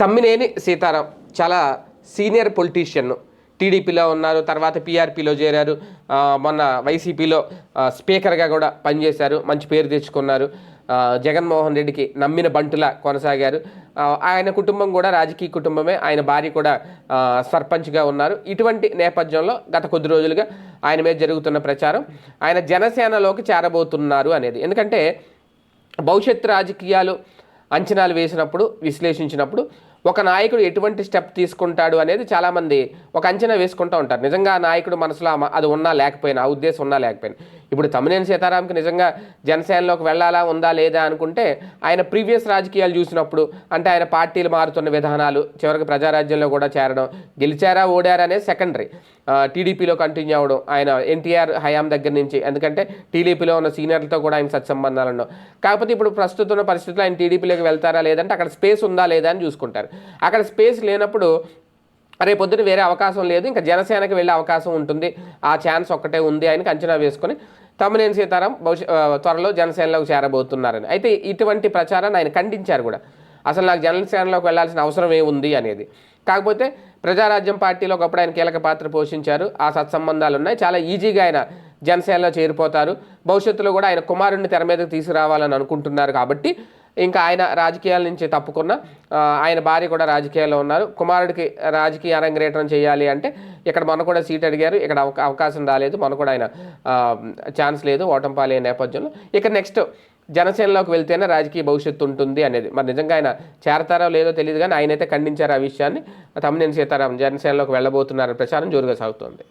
తమ్మినేని సీతారాం చాలా senior politician. టీడీపీలో ఉన్నారు తర్వాత పీఆర్పీలో చేరారు మొన్న వైసీపీలో స్పీకర్గా కూడా పనిచేశారు మంచి పేరు తెచ్చుకున్నారు. జగన్మోహన్ రెడ్డికి నమ్మిన బంటులా కొనసాగారు. ఆయన కుటుంబం కూడా రాజకీయ కుటుంబమే. ఆయన భార్య కూడా సర్పంచ్గా ఉన్నారు. ఇటువంటి నేపథ్యంలో గత కొద్ది రోజులుగా ఆయన మీద జరుగుతున్న ప్రచారం ఆయన జనసేనలోకి చేరబోతున్నారు అనేది. ఎందుకంటే భవిష్యత్ రాజకీయాలు అంచనాలు వేసినప్పుడు విశ్లేషించినప్పుడు ఒక నాయకుడు ఎటువంటి స్టెప్ తీసుకుంటాడు అనేది చాలామంది ఒక అంచనా వేసుకుంటూ ఉంటారు. నిజంగా ఆ నాయకుడు మనసులో అది ఉన్నా లేకపోయినా ఆ ఉద్దేశం ఉన్నా లేకపోయినా. ఇప్పుడు తమ్మినేని సీతారాంకి నిజంగా జనసేనలోకి వెళ్ళాలా ఉందా లేదా అనుకుంటే ఆయన ప్రీవియస్ రాజకీయాలు చూసినప్పుడు అంటే ఆయన పార్టీలు మారుతున్న విధానాలు చివరికి ప్రజారాజ్యంలో కూడా చేరడం గెలిచారా ఓడారా అనేది సెకండరీ టీడీపీలో కంటిన్యూ అవ్వడం ఆయన ఎన్టీఆర్ హయాం దగ్గర నుంచి ఎందుకంటే టీడీపీలో ఉన్న సీనియర్లతో కూడా ఆయన సత్సంబంధాలు ఉండవు. కాకపోతే ఇప్పుడు ప్రస్తుతం ఉన్న పరిస్థితుల్లో ఆయన టీడీపీలోకి వెళ్తారా లేదంటే అక్కడ స్పేస్ ఉందా లేదా అని చూసుకుంటారు. అక్కడ స్పేస్ లేనప్పుడు రేపు పొద్దున వేరే అవకాశం లేదు. ఇంకా జనసేనకి వెళ్ళే అవకాశం ఉంటుంది. ఆ ఛాన్స్ ఒక్కటే ఉంది ఆయనకి అంచనా వేసుకొని తమ్మినేని సీతారాం భవిష్య త్వరలో జనసేనలోకి చేరబోతున్నారని. అయితే ఇటువంటి ప్రచారాన్ని ఆయన ఖండించారు కూడా. అసలు నాకు జనసేనలోకి వెళ్ళాల్సిన అవసరం ఏముంది అనేది. కాకపోతే ప్రజారాజ్యం పార్టీలో ఒకప్పుడు ఆయన కీలక పాత్ర పోషించారు. ఆ సత్సంబంధాలు ఉన్నాయి. చాలా ఈజీగా ఆయన జనసేనలో చేరిపోతారు. భవిష్యత్తులో కూడా ఆయన కుమారుడిని తెర మీదకి తీసుకురావాలని అనుకుంటున్నారు కాబట్టి ఇంకా ఆయన రాజకీయాల నుంచి తప్పుకున్న ఆయన భార్య కూడా రాజకీయాల్లో ఉన్నారు. కుమారుడికి రాజకీయ అరంగరేటం చేయాలి అంటే ఇక్కడ మొన్న కూడా సీట్ అడిగారు. ఇక్కడ అవకాశం రాలేదు. మొన్న కూడా ఆయన ఛాన్స్ లేదు ఓటంపాలి నేపథ్యంలో. ఇక నెక్స్ట్ జనసేనలోకి వెళ్తేనే రాజకీయ భవిష్యత్తు ఉంటుంది అనేది. మరి నిజంగా ఆయన చేరతారో లేదో తెలియదు కానీ ఆయనైతే ఖండించారు ఆ విషయాన్ని. తమ్మినేని సీతారాం జనసేనలోకి వెళ్ళబోతున్నారని ప్రచారం జోరుగా సాగుతోంది.